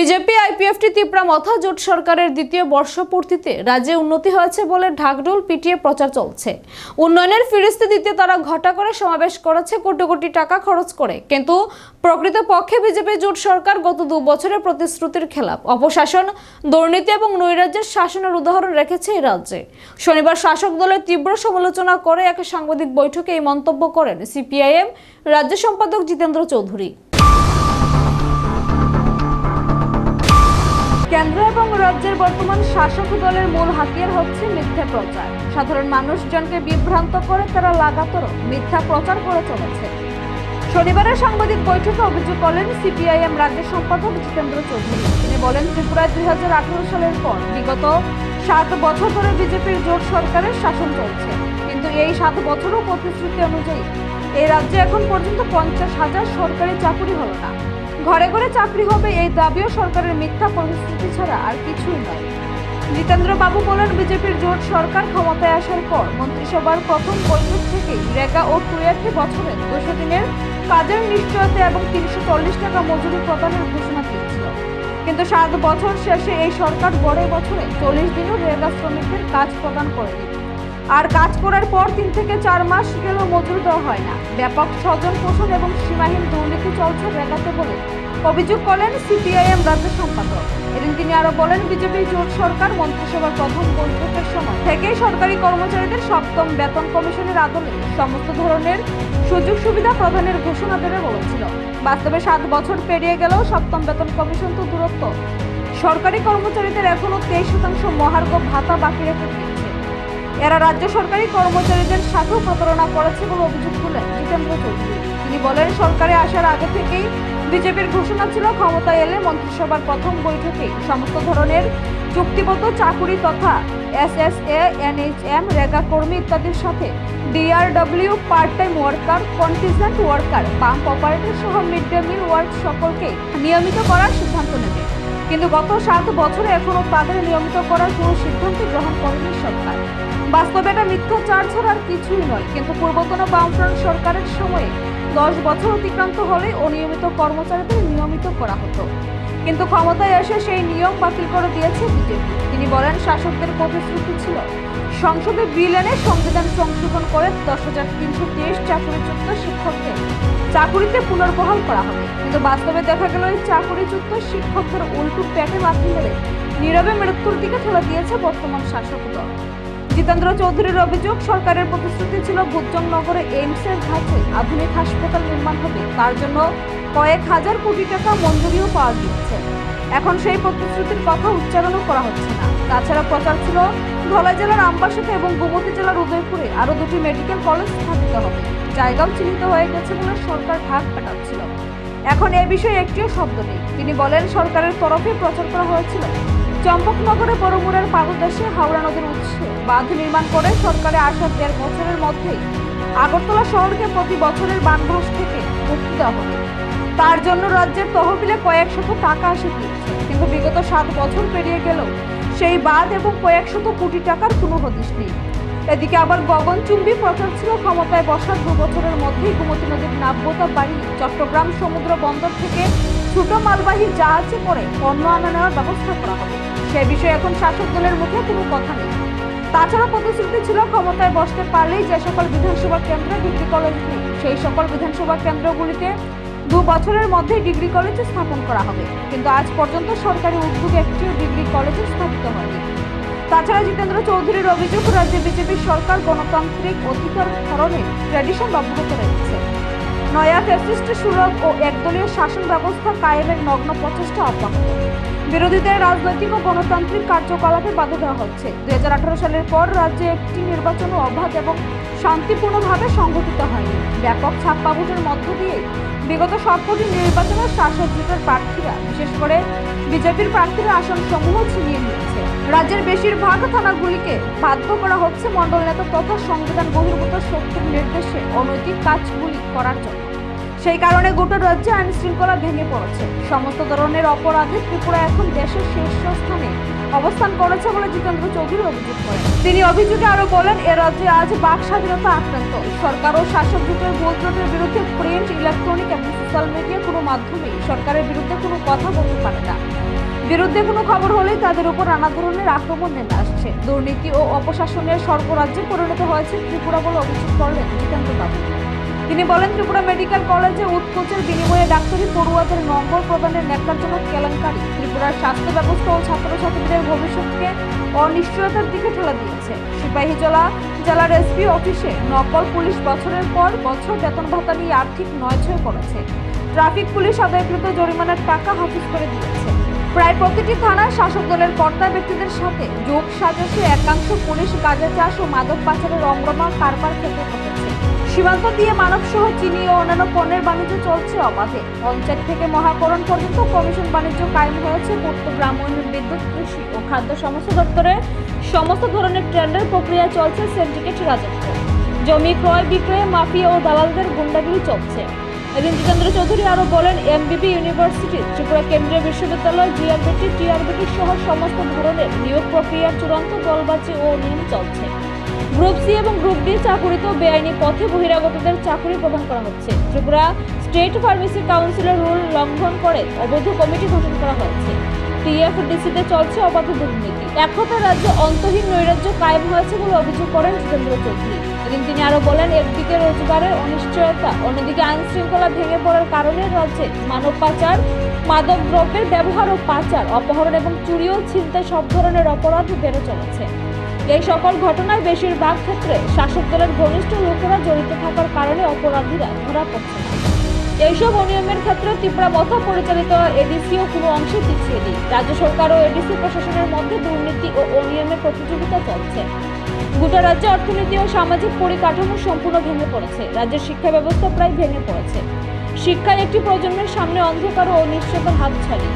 BJP, IPFT, Tripura, মথা জোট সরকারের দ্বিতীয় বর্ষপূর্তিতে রাজ্যে উন্নতি হয়েছে বলে ঢাকঢোল পিটিয়ে প্রচার চলছে। উন্নয়নের ফিরিস্তি দিতে তারা ঘটা করে সমাবেশ করেছে কোটি কোটি টাকা খরচ করে। কিন্তু প্রকৃতপক্ষে বিজেপি জোট সরকার গত দু বছরের প্রতিশ্রুতির খেলাপ। অপশাসন, দুর্নীতি এবং নৈরাজ্যের শাসনের উদাহরণ রেখেছে এই রাজ্যে। শনিবার শাসক দলের তীব্র সমালোচনা করে এক সাংবাদিক বৈঠকে এই মন্তব্য করেন সিপিআইএম রাজ্য সম্পাদক জিতেন্দ্র চৌধুরী। কেন্দ্র এবং রাজ্যের বর্তমান শাসক দলের মূল হাতিয়ার হচ্ছে মিথ্যা প্রচার। সাধারণ মানুষজনকে বিভ্রান্ত করে তারা লাগাতার মিথ্যা প্রচার করে চলেছে। শনিবারের সাংবাদিক বৈঠকে অভিযোগ করেন সিপিআইএম রাজ্য সম্পাদক জিতেন্দ্র চৌধুরী। তিনি বলেন, ত্রিপুরায় দুই হাজার আঠারো সালের পর বিগত সাত বছর ধরে বিজেপির জোট সরকারের শাসন চলছে। কিন্তু এই সাত বছরও প্রতিশ্রুতি অনুযায়ী এই রাজ্যে এখন পর্যন্ত পঞ্চাশ হাজার সরকারি চাকুরি হল না। ঘরে ঘরে চাকরি হবে এই দাবিও সরকারের মিথ্যা প্রতিশ্রুতি ছাড়া আর কিছুই নয়। জিতেন্দ্র বাবু বলেন, বিজেপির জোট সরকার ক্ষমতায় আসার পর মন্ত্রিসভার প্রথম বৈঠক থেকেই রেগা ও টুয়েলভে বছরে দুশো দিনের কাজের নিশ্চয়তা এবং তিনশো চল্লিশ টাকা মজুরি প্রদানের ঘোষণা দিয়েছিল। কিন্তু সাত বছর শেষে এই সরকার গড়ে বছরে চল্লিশ দিনও রেগা শ্রমিকদের কাজ প্রদান করেনি। আর কাজ করার পর তিন থেকে চার মাস গেলেও মজুরি দেওয়া হয় না। ব্যাপক স্বজন পোষণ এবং সীমাহীন দুর্নীতি চলছে রেগাতে বলে অভিযোগ করেন সিপিআইএম রাজ্য সম্পাদক। এদিন তিনি আরও বলেন বিজেপি জোট সরকার মন্ত্রিসভার প্রথম বৈঠকের সময় থেকেই সরকারি কর্মচারীদের সপ্তম বেতন কমিশনের আদলে সমস্ত ধরনের সুযোগ সুবিধা প্রদানের ঘোষণা দেবে বলেছিল। বাস্তবে সাত বছর পেরিয়ে গেলেও সপ্তম বেতন কমিশন তো দূরত্ব। সরকারি কর্মচারীদের এখনও তেইশ শতাংশ মহার্ঘ ভাতা বাকি রেখে এরা রাজ্য সরকারি কর্মচারীদের সাথেও প্রতারণা করেছে বলে অভিযোগ তুলেন জিতেন্দ্র চৌধুরী। তিনি বলেন, সরকারে আসার আগে থেকেই বিজেপির ঘোষণা ছিল, ক্ষমতায় এলে মন্ত্রিসভার প্রথম বৈঠকে সমস্ত ধরনের চুক্তিবদ্ধ চাকুরি তথা S S A NHM REGA কর্মী ইত্যাদির সাথে DRW part time worker, contingent worker, pump operator সহ মিড ডে মিল ওয়ার্ক সকলকে নিয়মিত করার সিদ্ধান্ত নেবে। কিন্তু গত সাত বছরে এখনও তাদের নিয়মিত করার কোনো সিদ্ধান্ত গ্রহণ করেনি সরকার। বাস্তবে এটা মিথ্যাচার ছাড়া আর কিছুই নয়। কিন্তু পূর্বতন বামফ্রন্ট সরকারের সময়ে দশ বছর অতিক্রান্ত হলে অনিয়মিত কর্মচারীদের নিয়মিত করা হতো। কিন্তু ক্ষমতায় এসে সেই নিয়ম বাতিল করে দিয়েছে বিজেপি। তিনি বলেন, শাসকদের প্রতিশ্রুতি ছিল। সংসদে বিল এনে সংবিধান সংশোধন করে দশ হাজার তিনশো তেইশ চাকরিযুক্ত শিক্ষকদের চাকুরিতে পুনর্বহাল করা হবে। কিন্তু বাস্তবে দেখা গেল, এই চাকুরিযুক্ত শিক্ষকদের উল্টো পেটে লাথি মেরে নীরবে মৃত্যুর দিকে ঠেলে দিয়েছে বর্তমান শাসক দল। জিতেন্দ্র চৌধুরীর অভিযোগ, সরকারের প্রতিশ্রুতি ছিল ভুজং নগরে এইমসের ধাঁচে আধুনিক হাসপাতাল নির্মাণ হবে। তার জন্য কয়েক হাজার কোটি টাকা মঞ্জুরিও পাওয়া গিয়েছে। এখন সেই প্রতিশ্রুতির কথা উচ্চারণও করা হচ্ছে না। তাছাড়া প্রচার ছিল ধলাই জেলার আমবাসাতে এবং গোমতী জেলার উদয়পুরে। আরও দুটি মেডিকেল কলেজ স্থাপিত হবে। জায়গাও চিহ্নিত হয়ে গেছে বলে সরকার ঢাক পেটাচ্ছিল এখন এ বিষয়ে একটিও শব্দ নেই। তিনি বলেন, সরকারের তরফে প্রচার করা হয়েছিল। চম্পকনগরে বড়মুড়ের পাদদেশে হাওড়া নদীর উৎসে বাঁধ নির্মাণ করে সরকারে আসার দেড় বছরের মধ্যেই আগরতলা শহরকে প্রতি বছরের বানভাস থেকে মুক্তি দেওয়া হবে। তার জন্য রাজ্যের তহবিলে কয়েক শত টাকা গিয়েছে কিন্তু বিগত সাত বছর পেরিয়ে গেলেও সেই বাঁধ এবং কয়েক শত কোটি টাকার কোনো হদিশ নেই। এদিকে আবার গগনচুম্বী প্রচার ছিল ক্ষমতায় বসার দু বছরের মধ্যেই গোমতী নদীর নাব্যতা বাড়িয়ে চট্টগ্রাম সমুদ্র বন্দর থেকে ছোট মালবাহী জাহাজে করে পণ্য আনা নেওয়ার ব্যবস্থা করা হবে। সে বিষয়ে এখন শাসক দলের মুখে কোনো কথা নেই। তাছাড়া প্রতিশ্রুতি ছিল, ক্ষমতায় বসতে পারলেই যে সকল বিধানসভা কেন্দ্রে ডিগ্রি কলেজ নেই, সেই সকল বিধানসভা কেন্দ্রগুলিতে দু বছরের মধ্যে ডিগ্রি কলেজ স্থাপন করা হবে। কিন্তু আজ পর্যন্ত সরকারি উদ্যোগে একটিও ডিগ্রি কলেজ স্থাপিত হয়নি। তাছাড়া জিতেন্দ্র চৌধুরীর অভিযোগ, রাজ্যে বিজেপি সরকার গণতান্ত্রিক অধিকার ধরনের ট্র্যাডিশন অব্যাহত রেখেছে। নয়া ফ্যাসিস্ট সুলভ ও একদলীয় শাসন ব্যবস্থা কায়েমের নগ্ন প্রচেষ্টা অব্যাহত। বিরোধীদের রাজনৈতিক ও গণতান্ত্রিক কার্যকলাপে বাধা দেওয়া হচ্ছে। দুই সালের পর রাজ্যে একটি নির্বাচন অবাধ এবং শান্তিপূর্ণভাবে সংগঠিত হয়নি। ব্যাপক ছাপ্পা ভোটের মধ্য দিয়ে বিগত সবকটি নির্বাচনে শাসক জোটের প্রার্থীরা, বিশেষ করে বিজেপির প্রার্থীরা আসন সমূহ ছিনিয়ে নিয়েছে। রাজ্যের বেশিরভাগ থানাগুলিকে বাধ্য করা হচ্ছে মণ্ডল নেতা তথা সংবিধান বহির্ভূত শক্তির নির্দেশে অনৈতিক কাজগুলি করার জন্য। সেই কারণে গোটা রাজ্যে আইন শৃঙ্খলা ভেঙে পড়েছে। সমস্ত ধরনের অপরাধে ত্রিপুরা এখন দেশের শীর্ষস্থানে অবস্থান করেছে বলে জিতেন্দ্র চৌধুরী অভিযোগ করেন। তিনি অভিযোগে আরও বলেন, এ রাজ্যে আজ বাক স্বাধীনতা আক্রান্ত। সরকার ও শাসক জোটের গোলজোটের বিরুদ্ধে প্রিন্ট, ইলেকট্রনিক এবং সোশ্যাল মিডিয়া কোনো মাধ্যমেই সরকারের বিরুদ্ধে কোনো কথা বলতে পারে না। বিরুদ্ধে কোনো খবর হলেই তাদের উপর নানা ধরনের আক্রমণ নেমে আসছে। দুর্নীতি ও অপশাসনের স্বর্গরাজ্যে পরিণত হয়েছে ত্রিপুরা বলে অভিযোগ করলেন জিতেন্দ্র বাবু। তিনি বলেন, ত্রিপুরা মেডিকেল কলেজে উৎকোচের বিনিময়ে ডাক্তারি পড়ুয়াদের নম্বর প্রদানের ন্যাক্কারজনক কেলেঙ্কারি। ত্রিপুরার স্বাস্থ্য ব্যবস্থা ও ছাত্রছাত্রীদের ভবিষ্যৎকে অনিশ্চয়তার দিকে ঠেলা দিয়েছে। সিপাহী সিপাহীজলা জেলার এসপি অফিসে নকল পুলিশ বছরের পর বছর বেতন ভাতা নিয়ে আর্থিক নয়ছয় করেছে। ট্রাফিক পুলিশ আদায়কৃত জরিমানার টাকা হাফিজ করে দিয়েছে। প্রায় প্রতিটি থানায় শাসক দলের কর্তা ব্যক্তিদের সাথে যোগ সাজসে একাংশ পুলিশ গাঁজা চাষ ও মাদক পাচারের অঙ্গমা কারবার থেকে সীমান্ত দিয়ে মানব সহ চিনি ও অন্যান্য পণ্যের বাণিজ্য চলছে অবাধে। পঞ্চায়েত থেকে মহাকরণ পর্যন্ত কমিশন বাণিজ্য কায়েম হয়েছে, পূর্ত গ্রামীণ বিদ্যুৎ, কৃষি ও খাদ্য সমস্ত দপ্তরে। সমস্ত ধরনের টেন্ডার প্রক্রিয়া চলছে সিন্ডিকেট রাজত্ব জমি ক্রয় বিক্রয়ে মাফিয়া ও দালালদের গুন্ডাগিরি চলছে। এদিন জিতেন্দ্র চৌধুরী আরও বলেন, এমবিবি ইউনিভার্সিটি, ত্রিপুরা কেন্দ্রীয় বিশ্ববিদ্যালয়, জিআরবিটি, টিআরবিটি সহ সমস্ত ধরনের নিয়োগ প্রক্রিয়ার চূড়ান্ত দলবাজি ও নিয়ম চলছে। গ্রুপ সি এবং গ্রুপ ডি চাকুরিতেও বেআইনি পথে বহিরাগতদের চাকুরি প্রদান করা হচ্ছে। ত্রিপুরা স্টেট ফার্মেসি কাউন্সিলের রুল লঙ্ঘন করে অবৈধ কমিটি গঠন করা হয়েছে। টিএফডিসিতে চলছে অবাধ দুর্নীতি। এক কথায় রাজ্যে অন্তহীন নৈরাজ্য কায়েম হয়েছে বলে অভিযোগ করেন জিতেন্দ্র চৌধুরী। এদিন তিনি আরও বলেন, একদিকে রোজগারের অনিশ্চয়তা, অন্যদিকে আইন শৃঙ্খলা ভেঙে পড়ার কারণে রাজ্যে মানব পাচার মাদক দ্রব্যের ব্যবহার ও পাচার, অপহরণ এবং চুরি ও সব ধরনের অপরাধ বেড়ে চলেছে। এই সকল ঘটনায় বেশিরভাগ ক্ষেত্রে শাসক দলের ঘনিষ্ঠ লোকেরা জড়িত থাকার কারণে অপরাধীরা ধরা পড়ছে। এইসব অনিয়মের ক্ষেত্রে ত্রিপুরা মথা পরিচালিত এডিসিও কোনো অংশে পিছিয়ে নেই। রাজ্য সরকার ও এডিসি প্রশাসনের মধ্যে দুর্নীতি ও অনিয়মের প্রতিযোগিতা চলছে। গোটা রাজ্যে অর্থনীতি ও সামাজিক পরিকাঠামো সম্পূর্ণ ভেঙে পড়েছে। রাজ্যের শিক্ষা ব্যবস্থা প্রায় ভেঙে পড়েছে। শিক্ষায় একটি প্রজন্মের সামনে অন্ধকার ও অনিশ্চয়তার হাত ছাড়ি।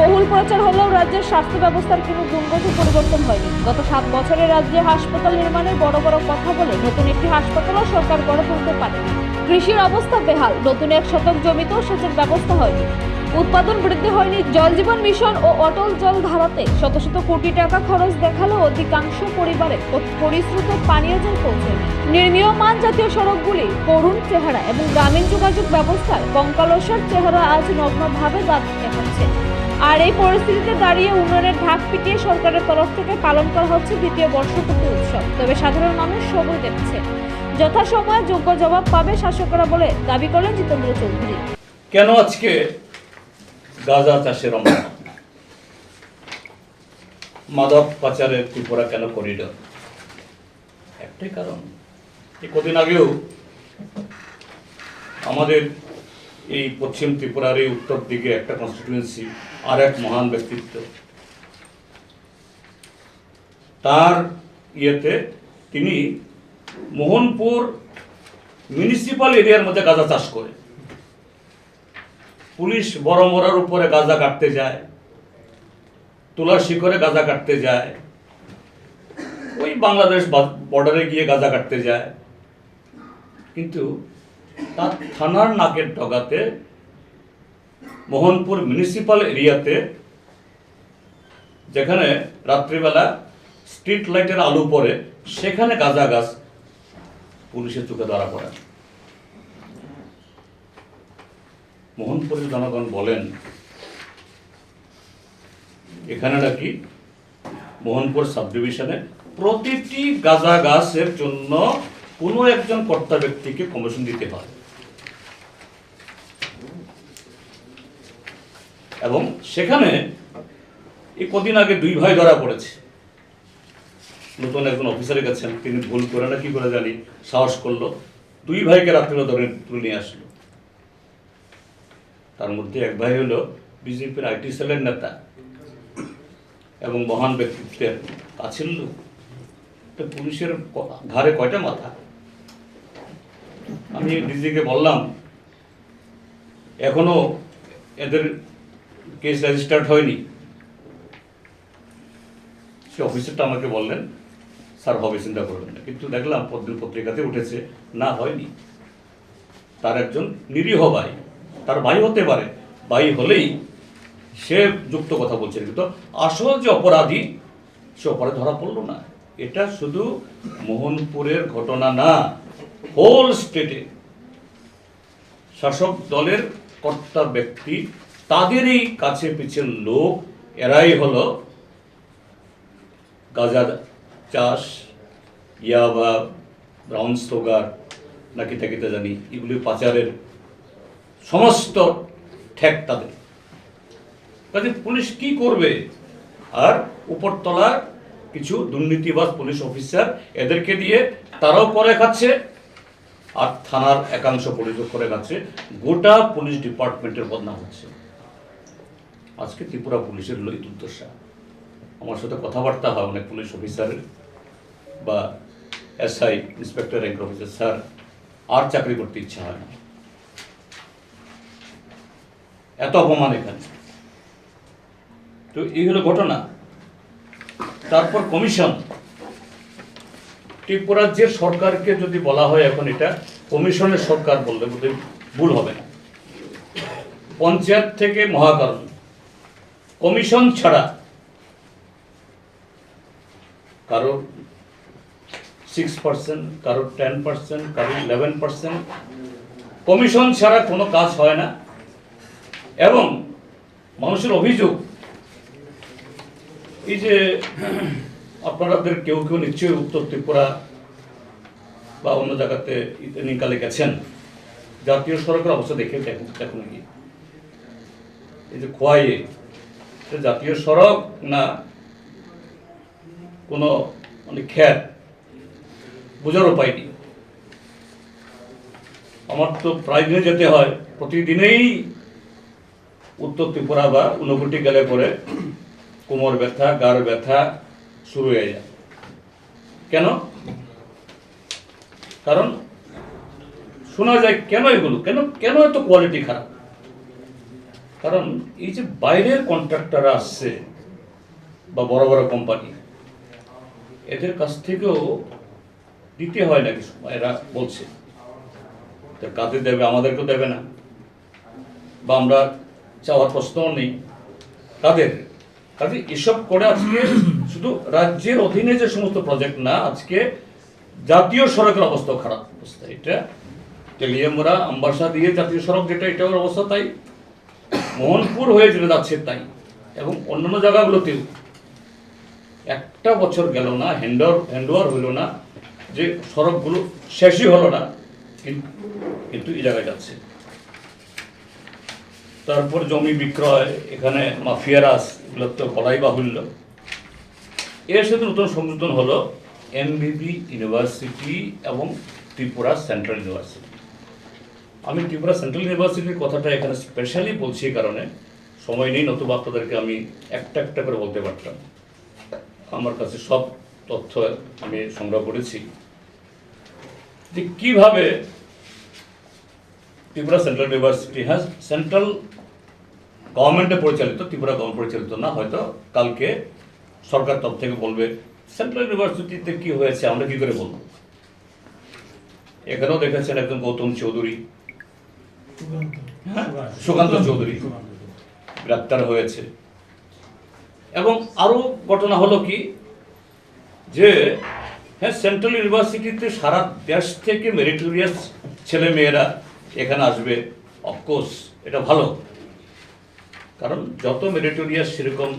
বহুল প্রচার হলেও রাজ্যের স্বাস্থ্য ব্যবস্থার কোনো গুণগত পরিবর্তন হয়নি। গত সাত বছরে রাজ্যে হাসপাতাল নির্মাণের বড় বড় কথা বলে নতুন একটি হাসপাতালও সরকার গড়ে তুলতে পারেনি কৃষির অবস্থা বেহাল, নতুন এক শতক জমিতেও সেচের ব্যবস্থা হয়নি। উৎপাদন বৃদ্ধি হয়নি জল জীবন মিশন ও অটল জল ধারাতে শত শত কোটি টাকা খরচ দেখালেও অধিকাংশ পরিবারে পরিশ্রুত পানীয় জল পৌঁছয়নি নির্মীয়মান জাতীয় সড়কগুলি, করুণ চেহারা এবং গ্রামীণ যোগাযোগ ব্যবস্থার কঙ্কালসার চেহারা আজ নগ্নভাবে দাঁত দেখাচ্ছে। আর এই পরিস্থিতিতে দাঁড়িয়ে উন্নয়নের ঢাক পিটিয়ে সরকারের তরফ থেকে পালন করা হচ্ছে দ্বিতীয় বর্ষপূর্তি উৎসব। তবে সাধারণ মানুষ সবই দেখছে। যথাসময়ে যোগ্য জবাব পাবে শাসকরা বলে দাবি করলেন জিতেন্দ্র চৌধুরী। কেন আজকে গাঁজা চাষের মাদক পাচারের ত্রিপুরা কেন করিডর একটাই কারণ। কদিন আগেও আমাদের এই পশ্চিম ত্রিপুরার এই উত্তর দিকে একটা কনস্টিটিউয়েন্সি আর এক মহান ব্যক্তিত্ব। তার ইয়েতে তিনি মোহনপুর মিউনিসিপাল এরিয়ার মধ্যে গাঁজা চাষ করে। পুলিশ বড় মরার উপরে গাঁজা কাটতে যায় তুলার শিখরে গাঁজা কাটতে যায়, ওই বাংলাদেশ বর্ডারে গিয়ে গাঁজা কাটতে যায়। কিন্তু তার থানার নাকের ডগাতে মোহনপুর মিউনিসিপাল এরিয়াতে যেখানে রাত্রিবেলা স্ট্রিট লাইটের আলো পড়ে সেখানে গাঁজা গাছ পুলিশের চোখে ধরা পড়ে মোহনপুরের জনগণ বলেন, এখানে নাকি মোহনপুর সাব ডিভিশনে প্রতিটি গাঁজা গাছের জন্য কোনো একজন কর্তা ব্যক্তিকে কমিশন দিতে হয়। এবং সেখানে এই কদিন আগে দুই ভাই ধরা পড়েছে। নতুন একজন অফিসারে গেছেন তিনি ভুল করে না কি করে জানি, সাহস করল। দুই ভাইকে রাত্রে ধরে তুলে নিয়ে আসলো। তার মধ্যে এক ভাই হলো বিজেপির আইটি সেলের নেতা এবং মহান ব্যক্তিত্বের কাছের লোক। পুলিশের ঘাড়ে কয়টা মাথা? আমি ডিজিকে বললাম, এখনও এদের কেস রেজিস্টার্ড হয়নি। সে অফিসারটা আমাকে বললেন, স্যার, হবে, চিন্তা করবেন না। কিন্তু দেখলাম পদ্ম পত্রিকাতে উঠেছে, না, হয়নি। তার একজন নিরীহ ভাই, তার ভাই হতে পারে, ভাই হলেই সে যুক্ত কথা বলছে কিন্তু আসল যে অপরাধী, সে অপরাধ ধরা পড়ল না। এটা শুধু মোহনপুরের ঘটনা না হোল স্টেটে শাসক দলের কর্তা ব্যক্তি, তাদেরই কাছে পিছের লোক, এরাই হলো গাঁজা চাষ ইয়াবা ব্রাউন সুগার, নাকি থাকিতে জানি, এগুলি পাচারের সমস্ত ঠেক তাদের। কাজে পুলিশ কি করবে? আর উপরতলার কিছু দুর্নীতিবাজ পুলিশ অফিসার এদেরকে দিয়ে তারাও করে খাচ্ছে। আর থানার একাংশ পুলিশও করে খাচ্ছে গোটা পুলিশ ডিপার্টমেন্টের বদনাম হচ্ছে। আজকে ত্রিপুরা পুলিশের লই দুর্দশা আমার সাথে কথাবার্তা হয় অনেক পুলিশ অফিসারের বা SI, inspector, rank officer, sir. আর চাকরি করতে ইচ্ছা হয় না। এত অপমান এখানে। তো এই হলো ঘটনা। তারপর কমিশন। ত্রিপুরাজ্যের সরকারকে যদি বলা হয় এখন এটা, কমিশনের সরকার বললে বোধহয় ভুল হবে না। পঞ্চায়েত থেকে মহাকরণ। কমিশন ছাড়া কারও সিক্স পার্সেন্ট কারও টেন পার্সেন্ট কারও ইলেভেন পার্সেন্ট কমিশন ছাড়া কোনো কাজ হয় না। এবং মানুষের অভিযোগ, এই যে আপনাদের কেউ কেউ নিশ্চয়ই উত্তর ত্রিপুরা বা অন্য জায়গাতে ইদানিংকালে গেছেন। জাতীয় সড়কের অবস্থা দেখে দেখুন দেখুন কি এই যে খোয়াইয়ে জাতীয় সড়ক না কোনো মানে খ্যাত, বোঝার উপায় নেই। আমার তো প্রায় দিনে যেতে হয়, প্রতিদিনেই উত্তর ত্রিপুরা বা ঊনকোটি গেলে পরে কোমর ব্যথা গাড় ব্যথা শুরু হয়ে যায়। কেন? কারণ শোনা যায়, কেন এগুলো? কেন কেন এত কোয়ালিটি খারাপ? কারণ এই যে বাইরের কন্ট্রাক্টররা আসছে, বা বড় বড় কোম্পানি এদের কাছ থেকেও দিতে হয় নাকি এরা বলছে। কাদের দেবে? আমাদেরকেও দেবে না। বা আমরা চাওয়ার প্রশ্নও নেই। কাদের? কাজে এসব করে আজকে শুধু রাজ্যের অধীনে যে সমস্ত প্রজেক্ট না, আজকে জাতীয় সড়কের অবস্থা খারাপ অবস্থা এটা। টেলিয়ামরা আম্বাসা দিয়ে জাতীয় সড়ক যেটা এটার অবস্থা তাই। মোহনপুর হয়ে যেটা যাচ্ছে তাই। এবং অন্যান্য জায়গাগুলোতেও। একটা বছর গেল না হ্যান্ডওভার হ্যান্ডওভার হইল না, যে সড়কগুলো শেষই হলো না কিন্তু এই জায়গায় যাচ্ছে। তারপর জমি বিক্রয়, এখানে মাফিয়ারাস এগুলো বলাই বাহুল্য। এর সাথে নতুন সংযোজন হলো এমবিবি ইউনিভার্সিটি এবং ত্রিপুরা সেন্ট্রাল ইউনিভার্সিটি। আমি ত্রিপুরা সেন্ট্রাল ইউনিভার্সিটির কথাটা এখানে স্পেশালি বলছি কারণে। সময় নেই, নতুবা আপনাদেরকে আমি একটা একটা করে বলতে পারতাম। আমার কাছে সব তথ্য আমি সংগ্রহ করেছি। যে কীভাবে ত্রিপুরা সেন্ট্রাল ইউনিভার্সিটি হ্যাঁ সেন্ট্রাল গভর্নমেন্টে পরিচালিত ত্রিপুরা গভর্নমেন্ট পরিচালিত না হয়তো কালকে সরকার তরফ থেকে বলবে সেন্ট্রাল ইউনিভার্সিটিতে কি হয়েছে? আমরা কি করে বলব? এখানেও দেখেছেন একজন গৌতম চৌধুরী। হ্যাঁ, সুকান্ত চৌধুরী। গ্রেপ্তার হয়েছে। এবং আরও ঘটনা হলো কি যে হ্যাঁ সেন্ট্রাল ইউনিভার্সিটিতে সারা দেশ থেকে মেরিটোরিয়াস ছেলে মেয়েরা এখানে আসবে। অফকোর্স এটা ভালো। কারণ যত মেরিটোরিয়াস সেরকম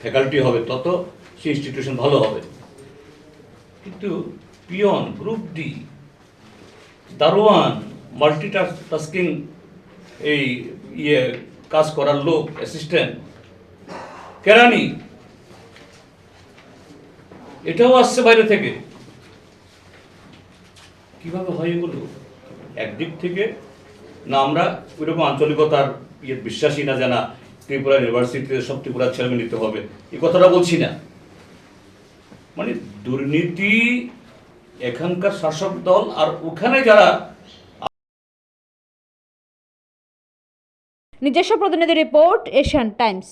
ফ্যাকাল্টি হবে, তত সেই ইনস্টিটিউশন ভালো হবে। কিন্তু পিয়ন গ্রুপ ডি দারোয়ান মাল্টিটাস্কিং এই ইয়ে কাজ করার লোক অ্যাসিস্ট্যান্ট কেরানি, এটাও আসছে বাইরে থেকে। কীভাবে হয় এগুলো? একদিক থেকে না, আমরা ওইরকম আঞ্চলিকতার ইয়ে বিশ্বাসী না জানা ত্রিপুরা ইউনিভার্সিটিতে সব ত্রিপুরার ছেলেমে নিতে হবে। এই কথাটা বলছি না। মানে দুর্নীতি, এখানকার শাসক দল আর ওখানে যারা নিজস্ব প্রতিনিধি রিপোর্ট, এশিয়ান টাইমস।